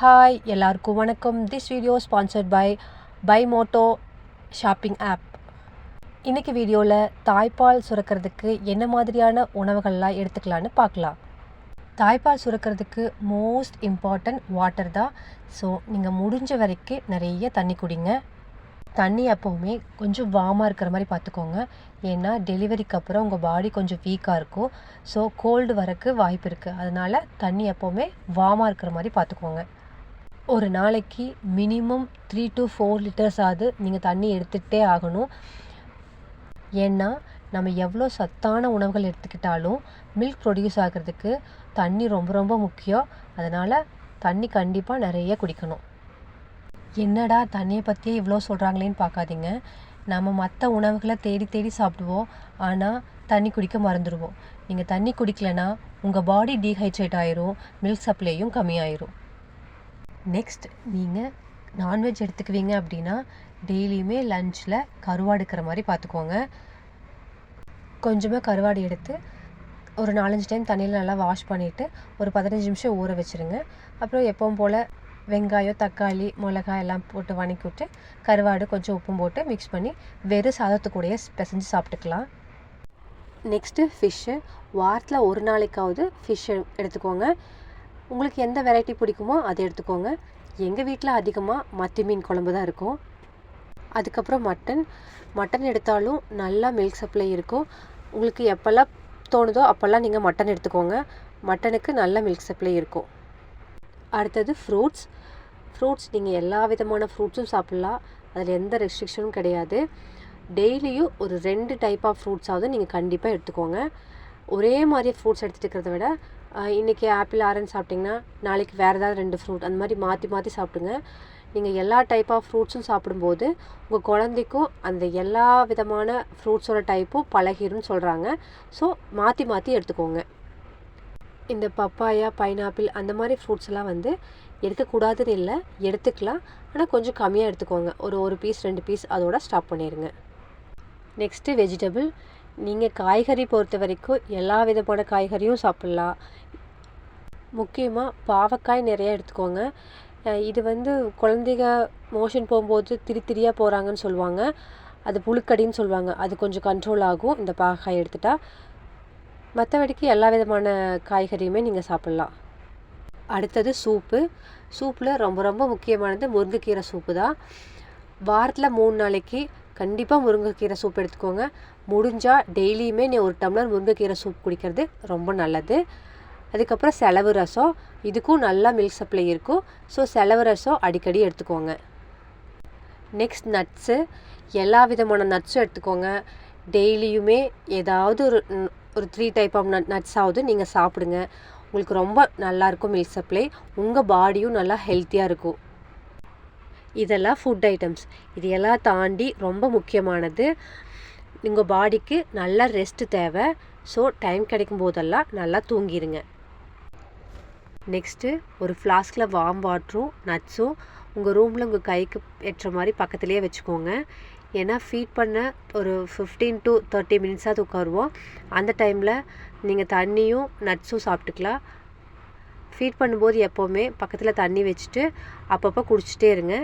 Hi எல்லாருக்கும் வணக்கம். This video sponsored by by Moto shopping app இன்றைக்கி வீடியோவில் தாய்ப்பால் சுரக்கிறதுக்கு என்ன மாதிரியான உணவுகள்லாம் எடுத்துக்கலான்னு பார்க்கலாம். தாய்ப்பால் சுரக்கிறதுக்கு மோஸ்ட் இம்பார்ட்டன்ட் வாட்டர் தான். ஸோ நீங்கள் முடிஞ்ச வரைக்கும் நிறைய தண்ணி குடிங்க. தண்ணி எப்போவுமே கொஞ்சம் வார்மாக இருக்கிற மாதிரி பார்த்துக்கோங்க. ஏன்னா டெலிவரிக்கு அப்புறம் உங்கள் பாடி கொஞ்சம் வீக்காக இருக்கும். ஸோ கோல்டு வரக்கு வாய்ப்பு இருக்குது அதனால் தண்ணி எப்போவுமே வார்மாக இருக்கிற மாதிரி பார்த்துக்கோங்க. ஒரு நாளைக்கு minimum three to four litres ஆகுது நீங்கள் தண்ணி எடுத்துகிட்டே ஆகணும். ஏன்னா நம்ம எவ்வளோ சத்தான உணவுகள் எடுத்துக்கிட்டாலும் மில்க் ப்ரொடியூஸ் ஆகிறதுக்கு தண்ணி ரொம்ப ரொம்ப முக்கியம். அதனால் தண்ணி கண்டிப்பாக நிறைய குடிக்கணும். என்னடா தண்ணியை பற்றியே இவ்வளோ சொல்கிறாங்களேன்னு பார்க்காதீங்க. நம்ம மற்ற உணவுகளை தேடி தேடி சாப்பிடுவோம். ஆனால் தண்ணி குடிக்க மறந்துடுவோம். நீங்கள் தண்ணி குடிக்கலைன்னா உங்கள் பாடி டீஹைட்ரேட் ஆயிரும் மில்க் சப்ளையும் கம்மியாயிரும். நெக்ஸ்ட் நீங்கள் நான்வெஜ் எடுத்துக்குவீங்க அப்படின்னா டெய்லியுமே லஞ்சில் கருவாடு இருக்கிற மாதிரி பார்த்துக்கோங்க கொஞ்சமாக கருவாடு எடுத்து ஒரு நாலஞ்சு டைம் தண்ணியில் நல்லா வாஷ் பண்ணிவிட்டு ஒரு பதினஞ்சு நிமிஷம் ஊற வச்சுருங்க. அப்புறம் எப்பவும் போல் வெங்காயம் தக்காளி மிளகாய் எல்லாம் போட்டு வணக்கி விட்டு கருவாடு கொஞ்சம் உப்பும் போட்டு மிக்ஸ் பண்ணி வெறும் சாதத்துக்கூடையே பிசைஞ்சு சாப்பிட்டுக்கலாம். நெக்ஸ்ட்டு ஃபிஷ்ஷு வாரத்தில் ஒரு நாளைக்காவது ஃபிஷ் எடுத்துக்கோங்க. உங்களுக்கு எந்த வெரைட்டி பிடிக்குமோ அதை எடுத்துக்கோங்க. எங்கள் வீட்டில் அதிகமாக மத்தி மீன் குழம்பு தான் இருக்கும். அதுக்கப்புறம் மட்டன். மட்டன் எடுத்தாலும் நல்லா மில்க் சப்ளை இருக்கும். உங்களுக்கு எப்போல்லாம் தோணுதோ அப்போல்லாம் நீங்கள் மட்டன் எடுத்துக்கோங்க. மட்டனுக்கு நல்ல மில்க் சப்ளை இருக்கும். அடுத்தது ஃப்ரூட்ஸ் ஃப்ரூட்ஸ் நீங்கள் எல்லா விதமான ஃப்ரூட்ஸும் சாப்பிட்லாம். அதில் எந்த ரெஸ்ட்ரிக்ஷனும் கிடையாது. டெய்லியும் ஒரு ரெண்டு டைப் ஆஃப் ஃப்ரூட்ஸாவது நீங்கள் கண்டிப்பாக எடுத்துக்கோங்க. ஒரே மாதிரி ஃப்ரூட்ஸ் எடுத்துகிட்டு இருக்கிறத விட இன்றைக்கி ஆப்பிள் ஆரஞ்சு சாப்பிட்டிங்கன்னா நாளைக்கு வேறு ஏதாவது ரெண்டு ஃப்ரூட் அந்த மாதிரி மாற்றி மாற்றி சாப்பிடுங்க. நீங்கள் எல்லா டைப் ஆஃப் ஃப்ரூட்ஸும் சாப்பிடும்போது உங்கள் குழந்தைக்கும் அந்த எல்லா விதமான ஃப்ரூட்ஸோட டைப்பும் பழகிரும்னு சொல்கிறாங்க ஸோ மாற்றி மாற்றி எடுத்துக்கோங்க. இந்த பப்பாயா பைனாப்பிள் அந்த மாதிரி ஃப்ரூட்ஸ் எல்லாம் வந்து எடுக்கக்கூடாதுன்னு இல்லை எடுத்துக்கலாம். ஆனால் கொஞ்சம் கம்மியாக எடுத்துக்கோங்க. ஒரு ஒரு பீஸ் ரெண்டு பீஸ் அதோட ஸ்டாப் பண்ணிடுங்க நெக்ஸ்ட்டு வெஜிடபிள் நீங்கள் காய்கறி பொறுத்த வரைக்கும் எல்லா விதமான காய்கறியும் சாப்பிட்லாம். முக்கியமாக பாவக்காய் நிறைய எடுத்துக்கோங்க. இது வந்து குழந்தைங்க மோஷன் போகும்போது திரி திரியாக போகிறாங்கன்னு சொல்லுவாங்க. அது புழுக்கடின்னு சொல்லுவாங்க. அது கொஞ்சம் கண்ட்ரோல் ஆகும். இந்த பாவக்காய் எடுத்துட்டா மற்றபடிக்கு எல்லா விதமான காய்கறியுமே நீங்கள் சாப்பிட்லாம். அடுத்தது சூப்பு. சூப்பில் ரொம்ப ரொம்ப முக்கியமானது முருங்கைக்கீரை சூப்பு தான். வாரத்தில் மூணு நாளைக்கு கண்டிப்பாக முருங்கைக்கீரை சூப் எடுத்துக்கோங்க. முடிஞ்சால் டெய்லியுமே நீ ஒரு டம்ளர் முருங்கைக்கீரை சூப் குடிக்கிறது ரொம்ப நல்லது. அதுக்கப்புறம் செலவு ரசம். இதுக்கும் நல்லா மில்க் சப்ளை இருக்கும். ஸோ செலவு ரசம் அடிக்கடி எடுத்துக்கோங்க. நெக்ஸ்ட் நட்ஸு எல்லா விதமான நட்ஸும் எடுத்துக்கோங்க. டெய்லியுமே ஏதாவது ஒரு ஒரு த்ரீ டைப் ஆஃப் நட் நட்ஸாவது நீங்கள் சாப்பிடுங்க. உங்களுக்கு ரொம்ப நல்லாயிருக்கும் மில்க் சப்ளை உங்கள் பாடியும் நல்லா ஹெல்த்தியாக இருக்கும். இதெல்லாம் ஃபுட் ஐட்டம்ஸ் இது எல்லாம் தாண்டி ரொம்ப முக்கியமானது. உங்கள் பாடிக்கு நல்ல ரெஸ்ட் தேவை. ஸோ டைம் கிடைக்கும் போதெல்லாம் நல்லா தூங்கிடுங்க நெக்ஸ்ட்டு ஒரு ஃப்ளாஸ்கில் வார்ம் வாட்டரும் நட்ஸும் உங்கள் ரூமில் உங்கள் கைக்கு ஏற்ற மாதிரி பக்கத்துலேயே வச்சுக்கோங்க. ஏன்னா ஃபீட் பண்ண ஒரு ஃபிஃப்டீன் டு தேர்ட்டி மினிட்ஸாக உட்காருவோம். அந்த டைமில் நீங்கள் தண்ணியும் நட்ஸும் சாப்பிட்டுக்கலாம். ஃபீட் பண்ணும்போது எப்போவுமே பக்கத்தில் தண்ணி வச்சுட்டு அப்பப்போ குடிச்சிட்டே இருங்க.